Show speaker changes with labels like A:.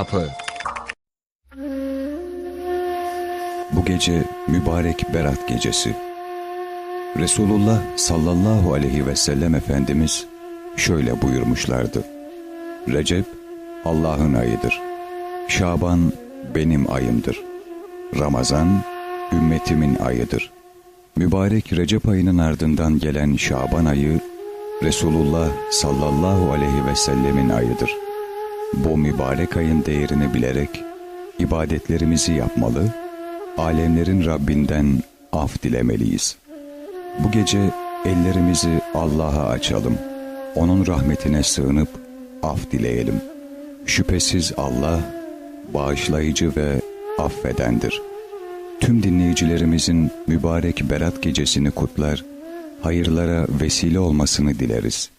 A: kapı.
B: Bu gece mübarek Berat gecesi. Resulullah sallallahu aleyhi ve sellem Efendimiz şöyle buyurmuşlardı. Recep Allah'ın ayıdır. Şaban benim ayımdır. Ramazan ümmetimin ayıdır. Mübarek Recep ayının ardından gelen Şaban ayı Resulullah sallallahu aleyhi ve sellemin ayıdır. Bu mübarek ayın değerini bilerek ibadetlerimizi yapmalı, alemlerin Rabbinden af dilemeliyiz. Bu gece ellerimizi Allah'a açalım. Onun rahmetine sığınıp af dileyelim. Şüphesiz Allah bağışlayıcı ve affedendir. Tüm dinleyicilerimizin mübarek Berat gecesini kutlar, hayırlara vesile olmasını dileriz.